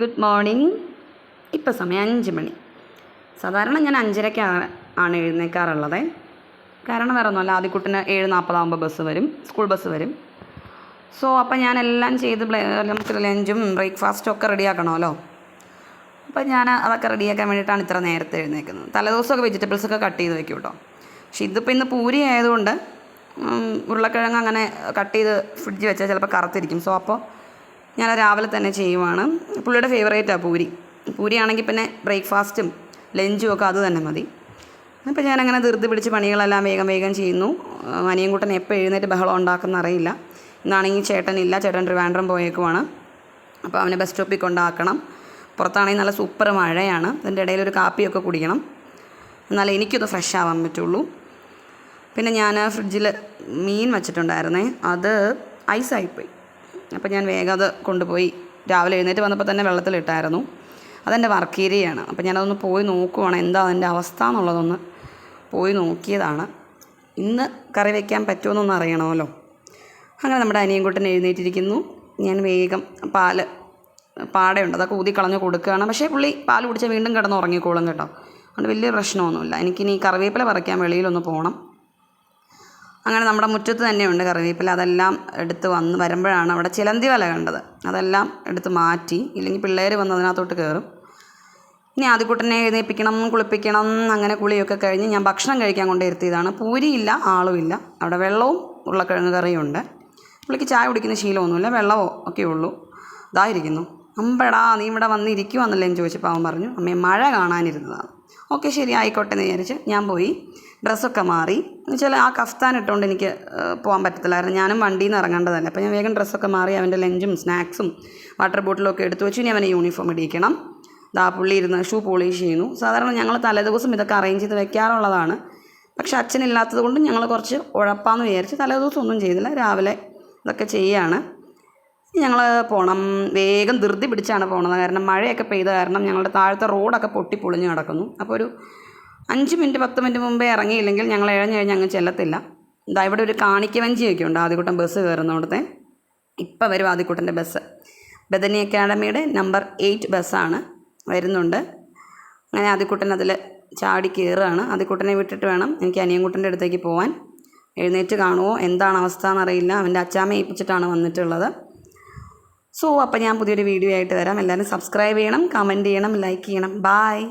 Good morning ഇപ്പോൾ സമയം അഞ്ച് മണി. സാധാരണ ഞാൻ അഞ്ചരയ്ക്കാണ് ആണ് എഴുന്നേക്കാറുള്ളത്. കാരണം വേറെ ഒന്നുമല്ല ആദ്യക്കുട്ടിന് ഏഴ് നാൽപ്പതാകുമ്പോൾ ബസ് വരും സ്കൂൾ ബസ് വരും. സോ അപ്പം ഞാൻ എല്ലാം ചെയ്ത് നമുക്ക് ലഞ്ചും ബ്രേക്ക്ഫാസ്റ്റും ഒക്കെ റെഡിയാക്കണമല്ലോ അപ്പം ഞാൻ അതൊക്കെ റെഡിയാക്കാൻ വേണ്ടിയിട്ടാണ് ഇത്ര നേരത്തെ എഴുന്നേക്കുന്നത്. തലേദിവസമൊക്കെ വെജിറ്റബിൾസ് ഒക്കെ കട്ട് ചെയ്ത് വെക്കും കേട്ടോ പക്ഷെ ഇതിപ്പോൾ ഇന്ന് പൂരി ആയതുകൊണ്ട് ഉരുളക്കിഴങ്ങ് അങ്ങനെ കട്ട് ചെയ്ത് ഫ്രിഡ്ജ് വെച്ചാൽ ചിലപ്പോൾ കറുത്തിരിക്കും. സോ അപ്പോൾ ഞാൻ രാവിലെ തന്നെ ചെയ്യുവാണ്. പുള്ളിയുടെ ഫേവറേറ്റാണ് പൂരി. പൂരിയാണെങ്കിൽ പിന്നെ ബ്രേക്ക്ഫാസ്റ്റും ലഞ്ചും ഒക്കെ അത് തന്നെ മതി. അപ്പോൾ ഞാനങ്ങനെ ധൃതി പിടിച്ച് പണികളെല്ലാം വേഗം വേഗം ചെയ്യുന്നു. അനിയൻകുട്ടൻ എപ്പോൾ എഴുന്നേറ്റ് ബഹളം ഉണ്ടാക്കുന്ന അറിയില്ല. ഇന്നാണെങ്കിൽ ചേട്ടനില്ല ചേട്ടൻ ട്രിവാൻഡ്രം പോയേക്കുവാണ്. അപ്പോൾ അവനെ ബസ് സ്റ്റോപ്പിൽ കൊണ്ടാക്കണം. പുറത്താണെങ്കിൽ നല്ല സൂപ്പർ മഴയാണ്. അതിന്റെ ഇടയിൽ ഒരു കാപ്പിയൊക്കെ കുടിക്കണം. എന്നാലേ എനിക്കൊന്ന് ഫ്രഷ് ആവാൻ പറ്റുള്ളൂ. പിന്നെ ഞാൻ ഫ്രിഡ്ജിൽ മീൻ വച്ചിട്ടുണ്ടായിരുന്നേ. അത് ഐസായിപ്പോയി അപ്പോൾ ഞാൻ വേഗം അത് കൊണ്ടുപോയി. രാവിലെ എഴുന്നേറ്റ് വന്നപ്പോൾ തന്നെ വെള്ളത്തിലിട്ടായിരുന്നു. അതെന്റെ വർക്ക് ഏരിയയാണ്. അപ്പോൾ ഞാനതൊന്ന് പോയി നോക്കുവാണ്. എന്താ അതിന്റെ അവസ്ഥ എന്നുള്ളതൊന്ന് പോയി നോക്കിയതാണ്. ഇന്ന് കറി വയ്ക്കാൻ പറ്റുമെന്നൊന്ന് അറിയണമല്ലോ. അങ്ങനെ നമ്മുടെ അനിയൻകുട്ടൻ എഴുന്നേറ്റിരിക്കുന്നു. ഞാൻ വേഗം പാൽ പാടയുണ്ട്. അതൊക്കെ ഊതി കളഞ്ഞ് കൊടുക്കുകയാണ്. പക്ഷേ പുള്ളി പാൽ കുടിച്ച് വീണ്ടും കിടന്ന് ഉറങ്ങിക്കോളും കേട്ടോ. അതുകൊണ്ട് വലിയ പ്രശ്നമൊന്നുമില്ല. എനിക്കിനി കറിവേപ്പില പറിക്കാൻ വെളിയിലൊന്ന് പോകണം. അങ്ങനെ നമ്മുടെ മുറ്റത്ത് തന്നെയുണ്ട് കറിവേപ്പില. അതെല്ലാം എടുത്ത് വന്ന് വരുമ്പോഴാണ് അവിടെ ചിലന്തി വല കണ്ടത്. അതെല്ലാം എടുത്ത് മാറ്റി ഇല്ലെങ്കിൽ പിള്ളേർ വന്ന് അതിനകത്തോട്ട് കയറും. ഇനി ആദ്യക്കുട്ടനെ എഴുന്നേൽപ്പിക്കണം കുളിപ്പിക്കണം അങ്ങനെ കുളിയൊക്കെ കഴിഞ്ഞ് ഞാൻ ഭക്ഷണം കഴിക്കാൻ കൊണ്ടിരുത്തിയതാണ് പൂരിയില്ല ആളുമില്ല. അവിടെ വെള്ളവും ഉരുളക്കിഴങ്ങ് കറിയും ഉണ്ട് പുള്ളിക്ക് ചായ കുടിക്കുന്ന ശീലമൊന്നുമില്ല വെള്ളമോ ഒക്കെ ഉള്ളൂ. ഇതായിരിക്കുന്നു അമ്പടാ നീ ഇവിടെ വന്നിരിക്കുവാന്നല്ലേ എന്ന് ചോദിച്ചപ്പോൾ അവൻ പറഞ്ഞു അമ്മയെ മഴ കാണാനിരുന്നതാണ് ഓക്കെ ശരി ആയിക്കോട്ടെ എന്ന് വിചാരിച്ച് ഞാൻ പോയി. ഡ്രസ്സൊക്കെ മാറി. എന്നുവെച്ചാൽ ആ കഫ്താൻ ഇട്ടുകൊണ്ട് എനിക്ക് പോകാൻ പറ്റത്തില്ലായിരുന്നു. ഞാനും വണ്ടിയിൽ നിന്ന് ഇറങ്ങേണ്ടതല്ലേ. അപ്പോൾ ഞാൻ വേഗം ഡ്രസ്സൊക്കെ മാറി അവന്റെ ലഞ്ചും സ്നാക്സും വാട്ടർ ബോട്ടിലും ഒക്കെ എടുത്തു വെച്ച്. ഇനി അവനെ യൂണിഫോം ഇടിയിക്കണം. ദാ പുള്ളി ഇരുന്ന് ഷൂ പോളിഷ് ചെയ്യുന്നു. സാധാരണ ഞങ്ങൾ തലേദിവസം ഇതൊക്കെ അറേഞ്ച് ചെയ്ത് വെക്കാറുള്ളതാണ്. പക്ഷെ അച്ഛനില്ലാത്തത് കൊണ്ട് ഞങ്ങൾ കുറച്ച് ഉഴപ്പാന്ന് വിചാരിച്ച് തലേദിവസം ഒന്നും ചെയ്തില്ല. രാവിലെ ഇതൊക്കെ ചെയ്യുകയാണ് ഞങ്ങൾ പോകണം വേഗം ധൃതി പിടിച്ചാണ് പോണത്. കാരണം മഴയൊക്കെ പെയ്ത കാരണം ഞങ്ങളുടെ താഴത്തെ റോഡൊക്കെ പൊട്ടി പൊളിഞ്ഞ് കിടക്കുന്നു. അപ്പോൾ ഒരു അഞ്ച് മിനിറ്റ് പത്ത് മിനിറ്റ് മുമ്പേ ഇറങ്ങിയില്ലെങ്കിൽ ഞങ്ങൾ ഇഴഞ്ഞ് കഴിഞ്ഞ് അങ്ങ് ചെല്ലത്തില്ല. ഇതാ ഇവിടെ ഒരു കാണിക്ക വഞ്ചിയൊക്കെ ഉണ്ട് ആദ്യക്കൂട്ടം ബസ് കയറുന്നിടത്തെ. ഇപ്പം വരും ആദ്യക്കൂട്ടന്റെ ബസ് ബദനി അക്കാഡമിയുടെ നമ്പർ എയ്റ്റ് ബസ്സാണ് വരുന്നുണ്ട്. അങ്ങനെ ആദ്യക്കൂട്ടൻ അതിൽ ചാടി കയറുകയാണ് ആദ്യക്കൂട്ടനെ വിട്ടിട്ട് വേണം എനിക്ക് അനിയൻകുട്ടന്റെ അടുത്തേക്ക് പോകാൻ എഴുന്നേറ്റ് കാണുമോ എന്താണ് അവസ്ഥ എന്നറിയില്ല. അവന്റെ അച്ചാമ്മ ഏൽപ്പിച്ചിട്ടാണ് വന്നിട്ടുള്ളത്. സോ അപ്പോൾ ഞാൻ പുതിയൊരു വീഡിയോ ആയിട്ട് വരാം. എല്ലാവരും സബ്സ്ക്രൈബ് ചെയ്യണം കമന്റ് ചെയ്യണം ലൈക്ക് ചെയ്യണം. ബായ്